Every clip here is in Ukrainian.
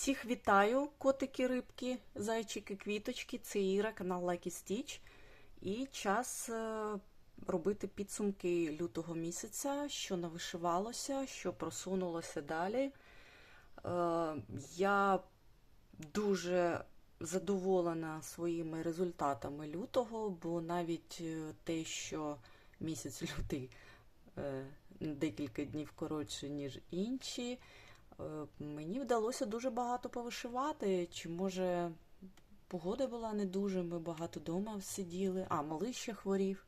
Всіх вітаю, котики, рибки, зайчики, квіточки. Це Іра, канал Like Stitch. І час е, робити підсумки лютого місяця, що навишивалося, що просунулося далі. Е, Я дуже задоволена своїми результатами лютого, бо навіть е, те, що місяць лютий декілька днів коротше, ніж інші. Е, Мені вдалося дуже багато повишивати. Чи може погода була не дуже, ми багато вдома сиділи, а малий ще хворів.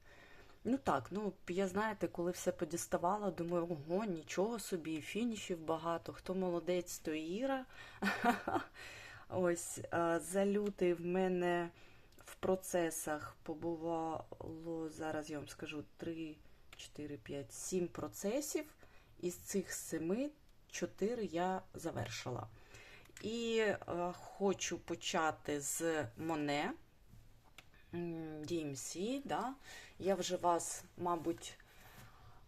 Ну так, ну я знаєте, коли все подіставала, думаю, ого, нічого собі, фінішів багато, хто молодець, то Іра. Ось за лютий в мене в процесах побувало, зараз я вам скажу, 3, 4, 5, 7 процесів. Із цих 7 4 я завершила. І е, хочу почати з Моне DMC. Да? Я вже вас, мабуть,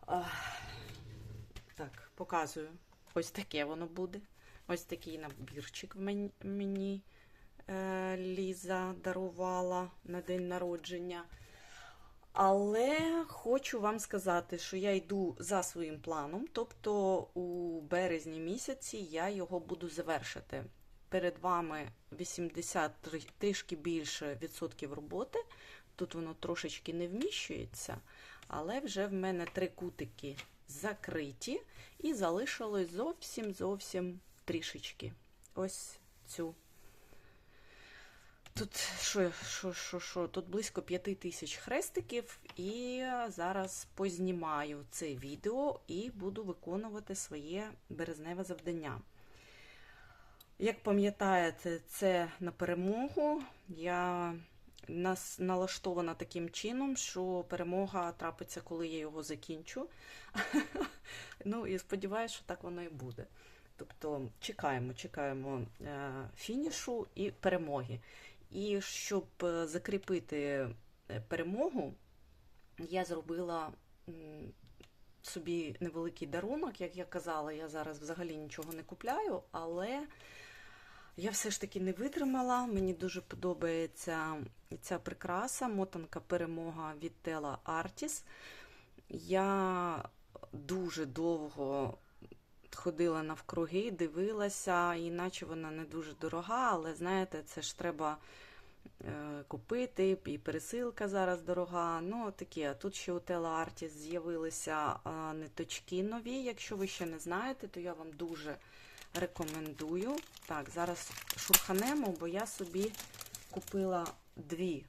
е, так, показую. Ось таке воно буде. Ось такий набірчик мені е, Ліза дарувала на день народження. Але хочу вам сказати, що я йду за своїм планом, тобто у березні місяці я його буду завершити. Перед вами 80 трішки більше відсотків роботи. Тут воно трошечки не вміщується, але вже в мене три кутики закриті і залишилось зовсім зовсім трішечки. Ось цю. Тут що, що, що, що? Тут близько 5 тисяч хрестиків, і зараз познімаю це відео і буду виконувати своє березневе завдання. Як пам'ятаєте, це на перемогу. Я нас налаштована таким чином, що перемога трапиться, коли я його закінчу. Ну і сподіваюся, що так воно і буде. Тобто чекаємо, чекаємо е, фінішу і перемоги. І щоб е, закріпити е, перемогу, я зробила собі невеликий дарунок. Як я казала, я зараз взагалі нічого не купляю, але я все ж таки не витримала. Мені дуже подобається ця прикраса, мотанка перемога від Tela Artis. Я дуже довго ходила навкруги, дивилася, іначе вона не дуже дорога, але знаєте, це ж треба е, купити, і пересилка зараз дорога. Ну, таке. Тут ще у Tela Artis з'явилися ниточки нові. Якщо ви ще не знаєте, то я вам дуже рекомендую. Так, зараз шурханемо, бо я собі купила дві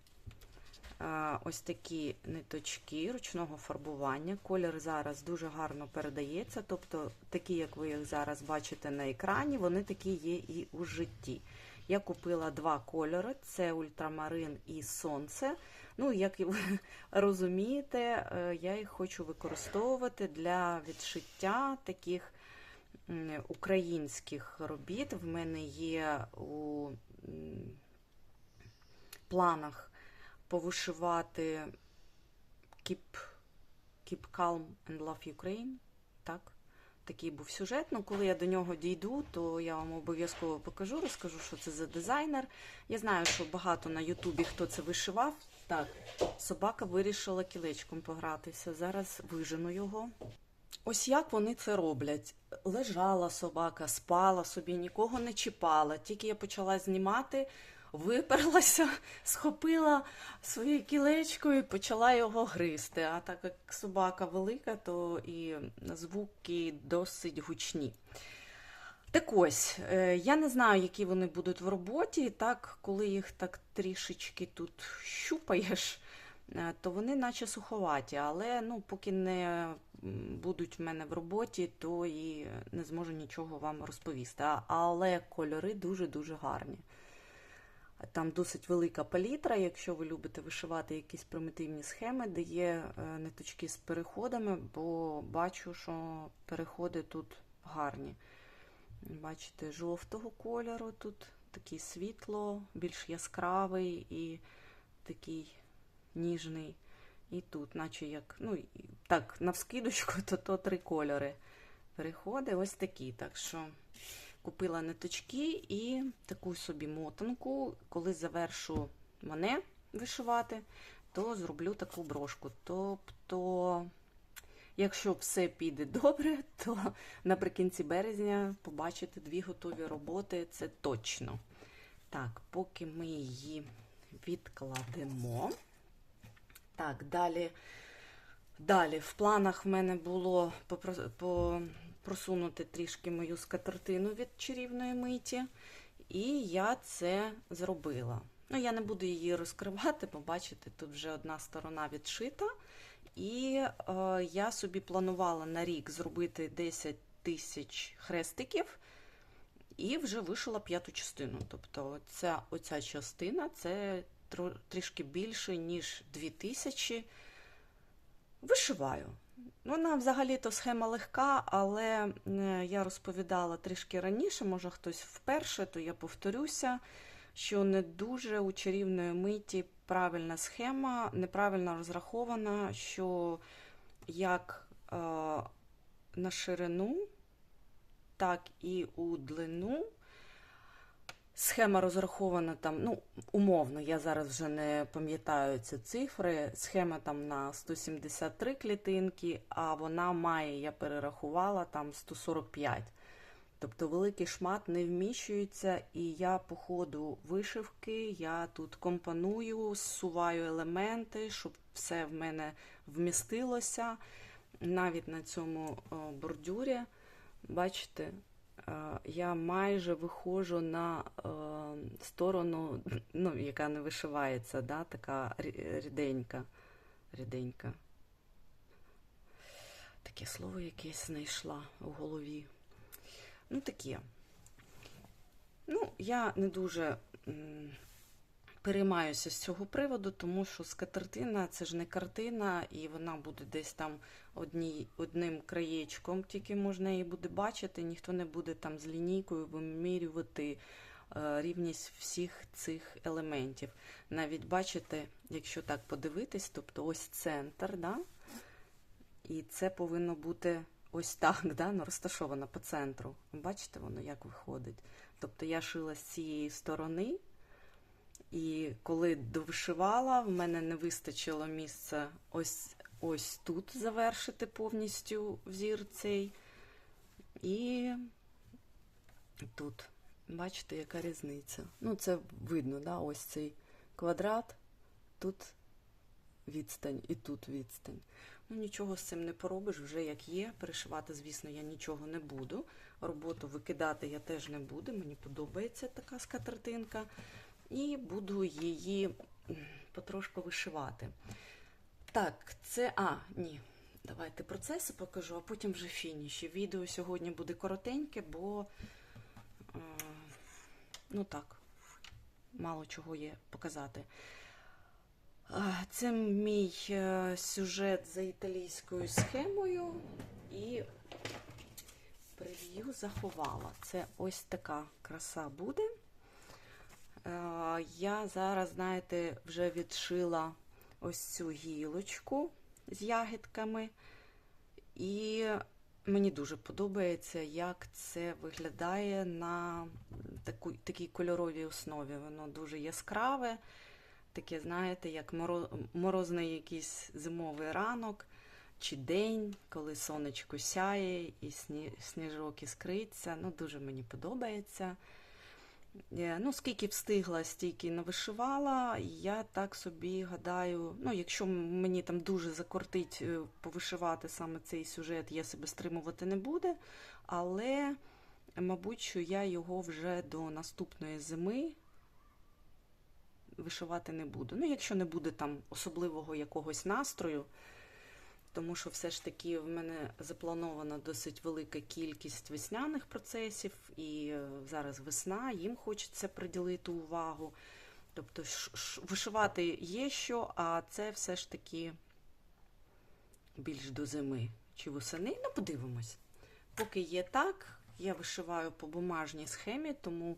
ось такі ниточки ручного фарбування. Колір зараз дуже гарно передається, тобто такі, як ви їх зараз бачите на екрані, вони такі є і у житті. Я купила два кольори: це ультрамарин і сонце. Ну, як ви розумієте, е, я їх хочу використовувати для відшиття таких українських робіт. В мене є у планах повишивати Keep, Keep Calm and Love Ukraine. Так, такий був сюжет. Ну, коли я до нього дійду, то я вам обов'язково покажу, розкажу, що це за дизайнер. Я знаю, що багато на Ютубі хто це вишивав. Так, собака вирішила кілечком погратися. Зараз вижену його. Ось як вони це роблять. Лежала собака, спала собі, нікого не чіпала. Тільки я почала знімати, виперлася, схопила своє кілечко і почала його гризти. А так як собака велика, то і звуки досить гучні. Так ось, е, я не знаю, які вони будуть в роботі. Так, коли їх так трішечки тут щупаєш, е, то вони наче суховаті, але ну, поки не будуть в мене в роботі, то і не зможу нічого вам розповісти. Але кольори дуже-дуже гарні. Там досить велика палітра, якщо ви любите вишивати якісь примітивні схеми, де є е, ниточки з переходами, бо бачу, що переходи тут гарні. Бачите, жовтого кольору тут такий світло, більш яскравий і такий ніжний. І тут, наче як, ну, так, навскидочку, то, то три кольори. Переходи ось такі. Так що Купила ниточки і таку собі мотанку. Коли завершу мене вишивати, то зроблю таку брошку. Тобто, якщо все піде добре, то наприкінці березня побачите дві готові роботи, це точно. Так, поки ми її відкладемо. Так, далі. Далі, в планах в мене було попро- по- просунути трішки мою скатертину від чарівної миті, і я це зробила. Ну, я не буду її розкривати, побачите, тут вже одна сторона відшита. І е, я собі планувала на рік зробити 10 тисяч хрестиків, і вже вишила п'яту частину. Тобто, оця, оця частина це трішки більше, ніж 2000 вишиваю. Вона взагалі-то схема легка, але я розповідала трішки раніше, може хтось вперше, то я повторюся, що не дуже у чарівної миті правильна схема, неправильно розрахована, що як е, на ширину, так і у длину. Схема розрахована там, ну, умовно, я зараз вже не пам'ятаю ці цифри. Схема там на 173 клітинки, а вона має, я перерахувала, там 145. Тобто великий шмат не вміщується, і я по ходу вишивки, я тут компоную, зсуваю елементи, щоб все в мене вмістилося. Навіть на цьому бордюрі, бачите, е, я майже виходжу на е, сторону, ну, яка не вишивається, да, така ріденька. ріденька. Таке слово якесь знайшла у голові. Ну, таке. Ну, я не дуже переймаюся з цього приводу, тому що скатертина це ж не картина, і вона буде десь там одні, одним краєчком, тільки можна її буде бачити, ніхто не буде там з лінійкою вимірювати е, рівність всіх цих елементів. Навіть бачите, якщо так подивитись, тобто ось центр, да? і це повинно бути ось так, да? ну, розташовано по центру. Бачите, воно як виходить. Тобто я шила з цієї сторони, і коли довишивала, в мене не вистачило місця ось, ось тут завершити повністю взір цей. І тут. Бачите, яка різниця. Ну, це видно, да? ось цей квадрат, тут відстань і тут відстань. Ну, нічого з цим не поробиш, вже як є. Перешивати, звісно, я нічого не буду. Роботу викидати я теж не буду. Мені подобається така скатертинка. І буду її потрошку вишивати. Так, це. А, ні. Давайте процеси покажу, а потім вже фініші. Відео сьогодні буде коротеньке, бо е, ну так, мало чого є показати. Це мій е, сюжет за італійською схемою і прев'ю заховала. Це ось така краса буде. Е, Я зараз, знаєте, вже відшила ось цю гілочку з ягідками. І мені дуже подобається, як це виглядає на таку, такій кольоровій основі. Воно дуже яскраве, таке, знаєте, як морозний якийсь зимовий ранок чи день, коли сонечко сяє і сні- сніжок іскриться. Ну, дуже мені подобається. Е, Ну, скільки встигла, стільки навишивала. Я так собі гадаю, ну, якщо мені там дуже закортить е, повишивати саме цей сюжет, я себе стримувати не буде. Але, мабуть, що я його вже до наступної зими вишивати не буду. Ну, якщо не буде там особливого якогось настрою, тому що все ж таки в мене запланована досить велика кількість весняних процесів, і е, зараз весна, їм хочеться приділити увагу. Тобто вишивати є що, а це все ж таки більш до зими чи восени. Ну, подивимось. Поки є так, я вишиваю по бумажній схемі, тому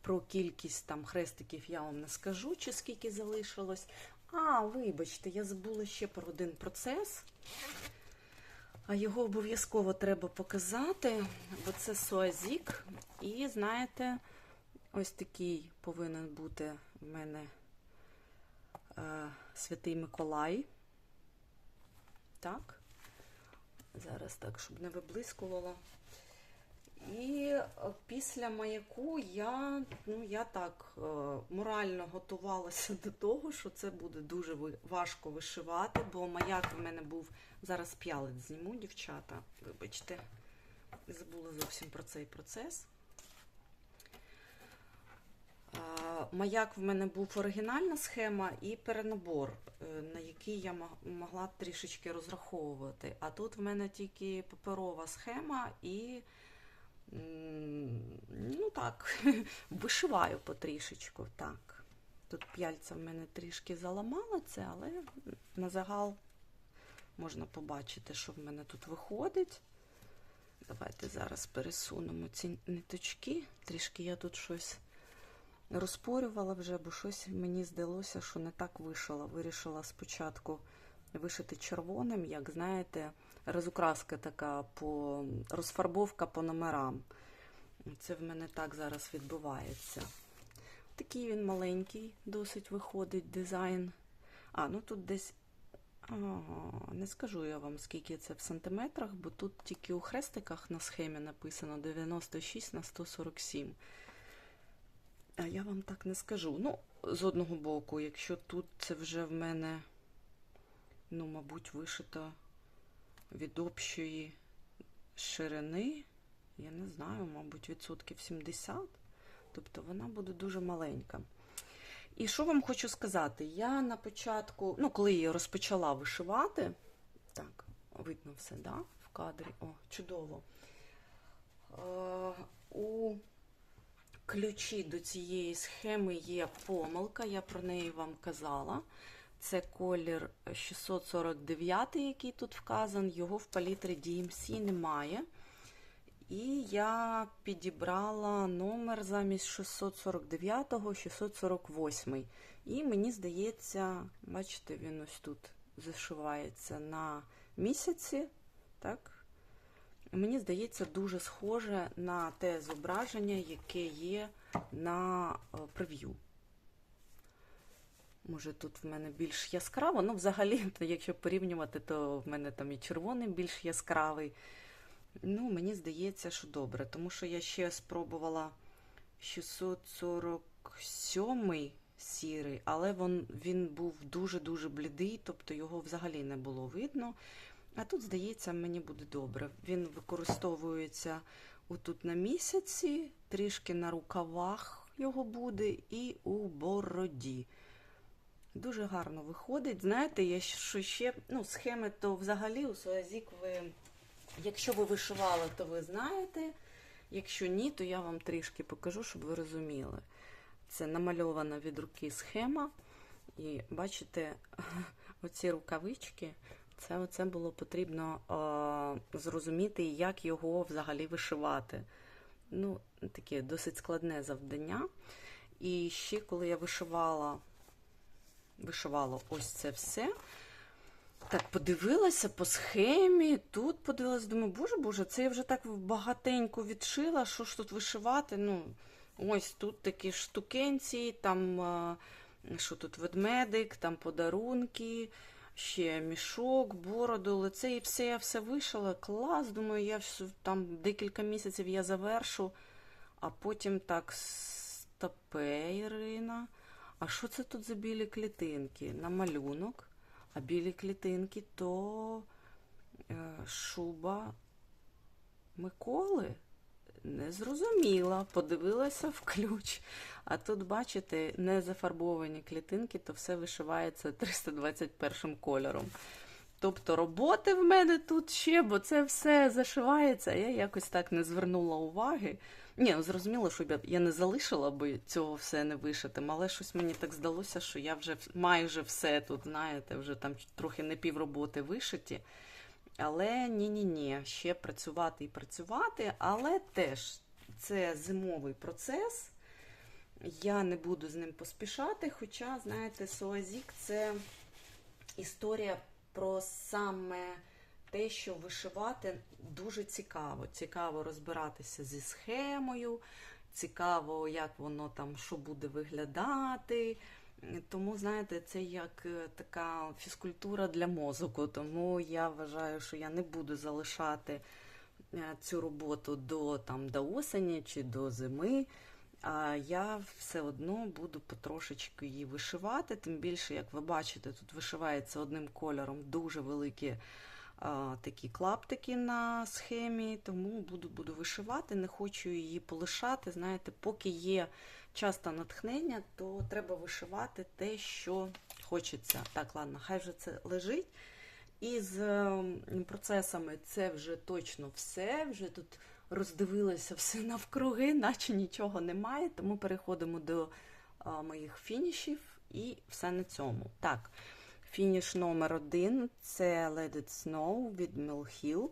про кількість там хрестиків я вам не скажу, чи скільки залишилось. А, вибачте, я забула ще про один процес. А його обов'язково треба показати, бо це Суазік. І знаєте, ось такий повинен бути в мене е, Святий Миколай. Так. Зараз так, щоб не виблискувало. І е, після маяку я, ну, я так е, морально готувалася до того, що це буде дуже важко вишивати, бо маяк в мене був зараз п'ялець зніму, дівчата. Вибачте, забула зовсім про цей процес. Маяк в мене був оригінальна схема і перенабор, е, на який я могла трішечки розраховувати. А тут в мене тільки паперова схема і Ну так, вишиваю потрішечку, так. Тут п'яльця в мене трішки заламало це, але на загал можна побачити, що в мене тут виходить. Давайте зараз пересунемо ці ниточки. Трішки я тут щось розпорювала вже, бо щось мені здалося, що не так вишила. Вирішила спочатку вишити червоним, як знаєте, розукраска така по розфарбовка по номерам. Це в мене так зараз відбувається. Такий він маленький, досить виходить дизайн. А, ну тут десь. Ага, не скажу я вам, скільки це в сантиметрах, бо тут тільки у хрестиках на схемі написано 96 на 147. А я вам так не скажу. Ну, з одного боку, якщо тут це вже в мене, ну, мабуть, вишито від общої ширини, я не знаю, мабуть, відсотків 70. Тобто вона буде дуже маленька. І що вам хочу сказати? Я на початку, ну, коли я розпочала вишивати, так, видно все, да, в кадрі. О, чудово. Е, у ключі до цієї схеми є помилка, я про неї вам казала. Це колір 649, який тут вказан, його в палітрі DMC немає. І я підібрала номер замість 649 648. І мені здається, бачите, він ось тут зашивається на місяці. Так? Мені здається, дуже схоже на те зображення, яке є на е, прев'ю. Може, тут в мене більш яскраво. Ну, взагалі, то якщо порівнювати, то в мене там і червоний більш яскравий. Ну, мені здається, що добре, тому що я ще спробувала 647 сірий, але він, він був дуже-дуже блідий, тобто його взагалі не було видно. А тут, здається, мені буде добре. Він використовується отут на місяці, трішки на рукавах його буде і у бороді. Дуже гарно виходить. Знаєте, я що ще, ну, схеми то взагалі у Суазік ви, якщо ви вишивали, то ви знаєте. Якщо ні, то я вам трішки покажу, щоб ви розуміли. Це намальована від руки схема. І бачите, оці рукавички, це оце було потрібно е, зрозуміти, як його взагалі вишивати. Ну, таке досить складне завдання. І ще коли я вишивала, вишивала ось це все. Так, подивилася по схемі. Тут подивилася, думаю, боже боже, це я вже так багатенько відшила. Що ж тут вишивати? Ну, ось тут такі штукенці, там що тут ведмедик, там подарунки, ще мішок, бороду, лице і все, я все вишила. Клас, думаю, я там декілька місяців я завершу, а потім так стопе Ірина. Що це тут за білі клітинки? На малюнок. А білі клітинки то е, шуба Миколи. Не зрозуміла, подивилася в ключ. А тут, бачите, не зафарбовані клітинки, то все вишивається 321 кольором. Тобто роботи в мене тут ще, бо це все зашивається. Я якось так не звернула уваги. Ні, ну, зрозуміло, що я, не залишила би цього все не вишитим, але щось мені так здалося, що я вже майже все тут, знаєте, вже там трохи не півроботи вишиті. Але ні-ні-ні, ще працювати і працювати, але теж це зимовий процес. Я не буду з ним поспішати. Хоча, знаєте, Суазік це історія про саме те, що вишивати дуже цікаво. Цікаво розбиратися зі схемою, цікаво, як воно там що буде виглядати. Тому, знаєте, це як е, така фізкультура для мозку. Тому я вважаю, що я не буду залишати е, цю роботу до, там, до осені чи до зими. А я все одно буду потрошечки її вишивати. Тим більше, як ви бачите, тут вишивається одним кольором дуже великі а, такі клаптики на схемі, тому буду, буду вишивати, не хочу її полишати. Знаєте, поки є час та натхнення, то треба вишивати те, що хочеться. Так, ладно, хай вже це лежить. І з процесами це вже точно все. Вже тут роздивилася все навкруги, наче нічого немає. Тому переходимо до моїх фінішів і все на цьому. Так, фініш номер один це Let It Snow від Mill Hill.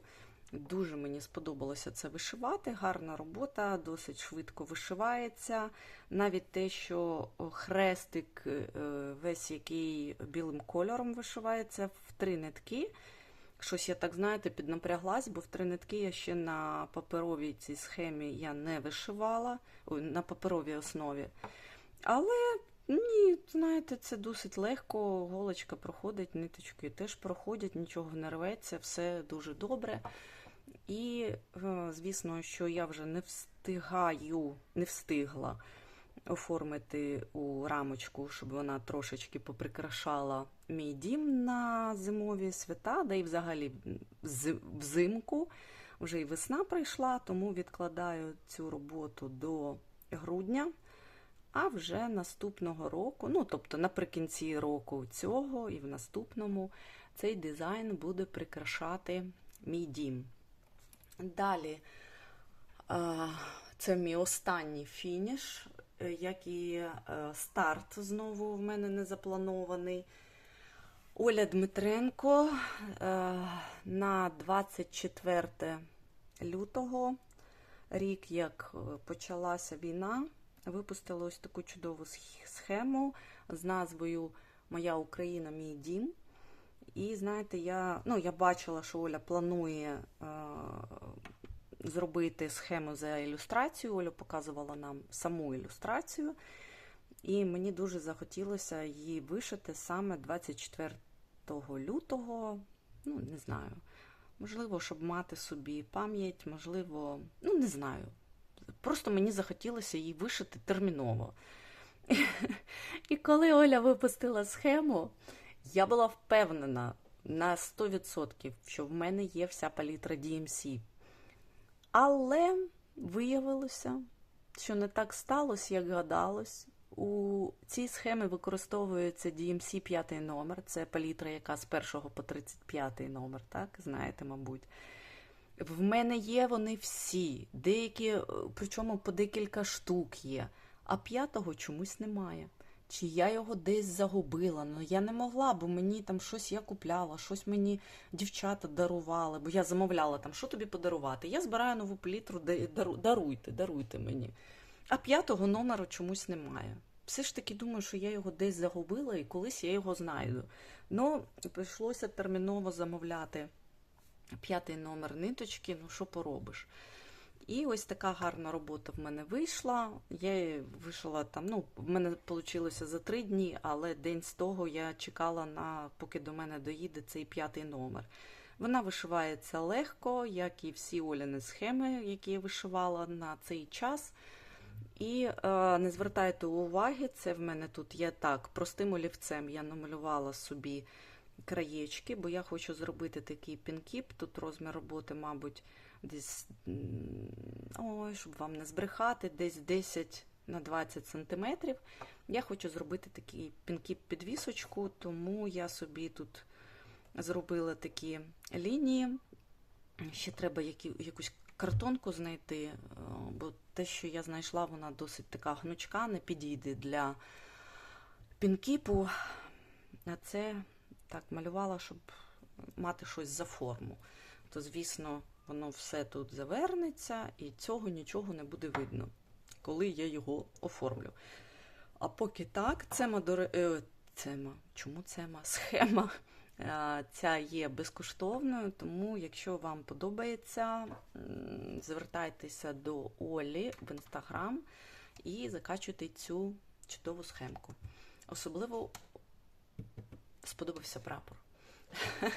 Дуже мені сподобалося це вишивати. Гарна робота, досить швидко вишивається. Навіть те, що хрестик, е, весь який білим кольором вишивається в три нитки. Щось я так, знаєте, піднапряглась, бо в три нитки я ще на паперовій цій схемі я не вишивала, на паперовій основі. Але ні, знаєте, це досить легко. Голочка проходить, ниточки теж проходять, нічого не рветься, все дуже добре. І, е, звісно, що я вже не встигаю, не встигла оформити у рамочку, щоб вона трошечки поприкрашала мій дім на зимові свята, да і взагалі взимку. Вже і весна прийшла, тому відкладаю цю роботу до грудня. А вже наступного року, ну тобто наприкінці року цього і в наступному, цей дизайн буде прикрашати мій дім. Далі е, це мій останній фініш, е, як і е, старт знову в мене не запланований. Оля Дмитренко на 24 лютого, рік як почалася війна, випустила ось таку чудову схему з назвою Моя Україна, мій дім. І знаєте, я, ну, я бачила, що Оля планує е, зробити схему за ілюстрацію. Оля показувала нам саму ілюстрацію. І мені дуже захотілося її вишити саме 24 лютого. Ну, не знаю. Можливо, щоб мати собі пам'ять, можливо, ну не знаю. Просто мені захотілося її вишити терміново. І коли Оля випустила схему, я була впевнена на 100%, що в мене є вся палітра DMC. Але виявилося, що не так сталося, як гадалось. У цій схемі використовується DMC 5 номер. Це палітра, яка з 1 по 35 номер, так? Знаєте, мабуть. В мене є вони всі, деякі, е, причому по декілька штук є, а п'ятого чомусь немає. Чи я його десь загубила? Ну я не могла, бо мені там щось я купляла, щось мені дівчата дарували, бо я замовляла там, що тобі подарувати. Я збираю нову палітру, даруйте, даруйте мені. А п'ятого номеру чомусь немає. Все ж таки думаю, що я його десь загубила і колись я його знайду. Ну, прийшлося терміново замовляти п'ятий номер ниточки, ну що поробиш. І ось така гарна робота в мене вийшла. Я її вишила там, ну, в мене вийшло за три дні, але день з того я чекала на поки до мене доїде цей п'ятий номер. Вона вишивається легко, як і всі Оляни схеми, які я вишивала на цей час. І е, не звертайте уваги, це в мене тут є так, простим олівцем я намалювала собі краєчки, бо я хочу зробити такий пінкіп. Тут розмір роботи, мабуть, десь, ой, щоб вам не збрехати, десь 10 на 20 сантиметрів. Я хочу зробити такий пінкіп підвісочку, тому я собі тут зробила такі лінії. Ще треба які, якусь картонку знайти, е, бо те, що я знайшла, вона досить така гнучка, не підійде для пінкіпу. А це так малювала, щоб мати щось за форму. То, звісно, воно все тут завернеться, і цього нічого не буде видно, коли я його оформлю. А поки так, цема, е, цема, чому цема? Схема Е, Ця є безкоштовною, тому якщо вам подобається, звертайтеся до Олі в інстаграм і закачуйте цю чудову схемку. Особливо сподобався прапор.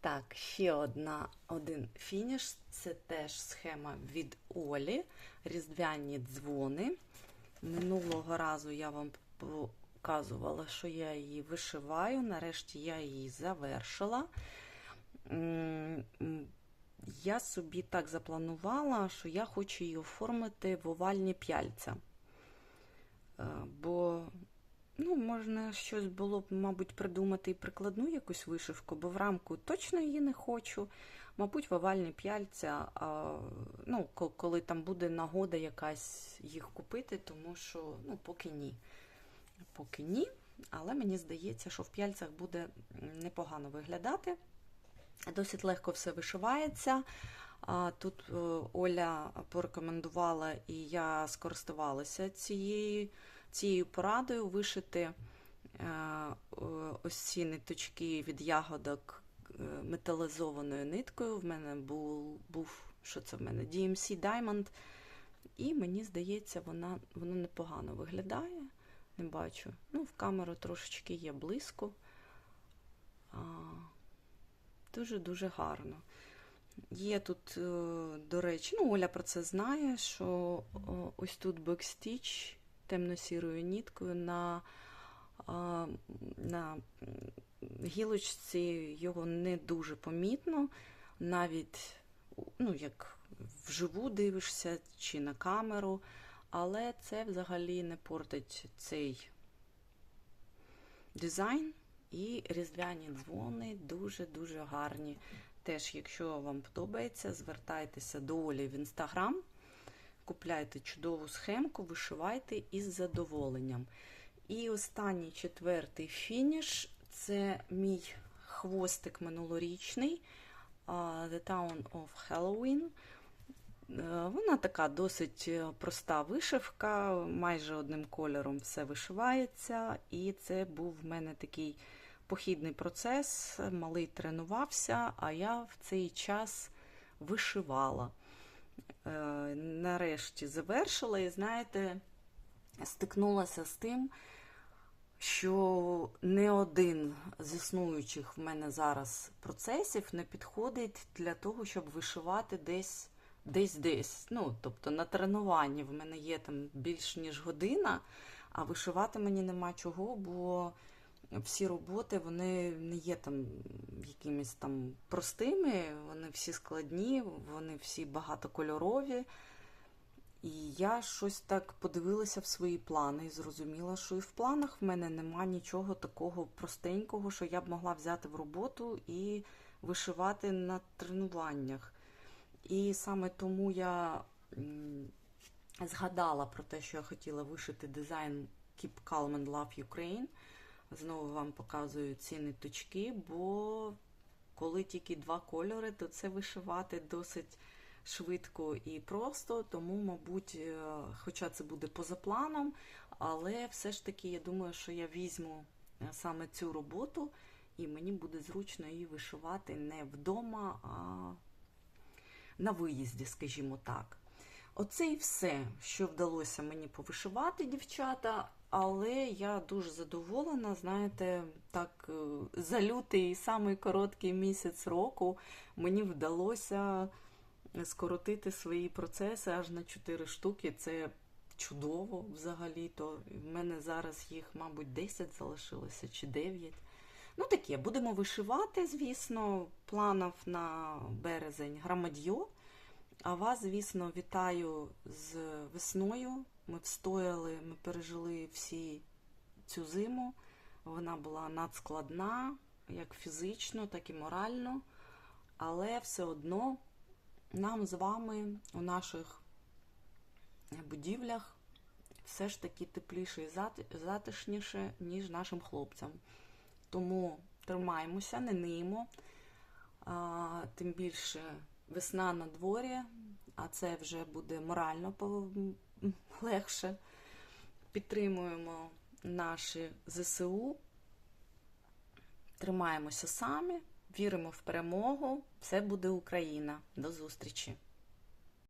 Так, ще одна, один фініш. Це теж схема від Олі. Різдвяні дзвони. Минулого разу я вам показувала, що я її вишиваю. Нарешті я її завершила. Я собі так запланувала, що я хочу її оформити в овальні п'яльця. Е, Бо Ну, можна щось було б, мабуть, придумати і прикладну якусь вишивку, бо в рамку точно її не хочу. Мабуть, в овальні п'яльця, ну, коли там буде нагода якась їх купити, тому що ну, поки ні. Поки ні, але мені здається, що в п'яльцях буде непогано виглядати. Досить легко все вишивається. Тут е, Оля порекомендувала, і я скористувалася цією цією порадою вишити е, ось ці ниточки від ягодок е, металізованою ниткою. В мене був, був що це в мене? DMC Diamond. І мені здається, вона, воно непогано виглядає. Не бачу. Ну, в камеру трошечки є близько. Дуже-дуже гарно. Є тут, е, до речі, ну, Оля про це знає, що ось тут бекстіч темно-сірою ніткою на, на гілочці його не дуже помітно, навіть ну, як вживу дивишся чи на камеру, але це взагалі не портить цей дизайн. І різдвяні дзвони дуже-дуже гарні. Теж, якщо вам подобається, звертайтеся до Олі в інстаграм, купляйте чудову схемку, вишивайте із задоволенням. І останній четвертий фініш це мій хвостик минулорічний The Town of Halloween. Е, Вона така досить е, проста вишивка, майже одним кольором все вишивається, і це був в мене такий похідний процес. Малий тренувався, а я в цей час вишивала. Е, Нарешті завершила, і знаєте, стикнулася з тим, що не один з існуючих в мене зараз процесів не підходить для того, щоб вишивати десь десь десь. Ну, тобто на тренуванні в мене є там більш ніж година, а вишивати мені нема чого, бо всі роботи вони не є там якимись там простими, вони всі складні, вони всі багатокольорові. І я щось так подивилася в свої плани і зрозуміла, що і в планах в мене нема нічого такого простенького, що я б могла взяти в роботу і вишивати на тренуваннях. І саме тому я згадала про те, що я хотіла вишити дизайн Keep Calm and Love Ukraine. Знову вам показую ці ниточки, бо коли тільки два кольори, то це вишивати досить швидко і просто. Тому, мабуть, е, хоча це буде поза планом, але все ж таки я думаю, що я візьму е, саме цю роботу, і мені буде зручно її вишивати не вдома, а на виїзді, скажімо так. Оце і все, що вдалося мені повишивати, дівчата. Але я дуже задоволена, знаєте, так е, за лютий самий короткий місяць року мені вдалося скоротити свої процеси аж на 4 штуки. Це чудово взагалі-то. В мене зараз їх, мабуть, 10 залишилося чи 9. Ну таке, будемо вишивати, звісно, планів на березень громадьо. А вас, звісно, вітаю з весною. Ми встояли, ми пережили всі цю зиму. Вона була надскладна, як фізично, так і морально. Але все одно нам з вами у наших будівлях все ж таки тепліше і затишніше, ніж нашим хлопцям. Тому тримаємося, не ниємо. А, Тим більше весна на дворі, а це вже буде морально легше. Підтримуємо наші ЗСУ. Тримаємося самі, віримо в перемогу. Все буде Україна. До зустрічі!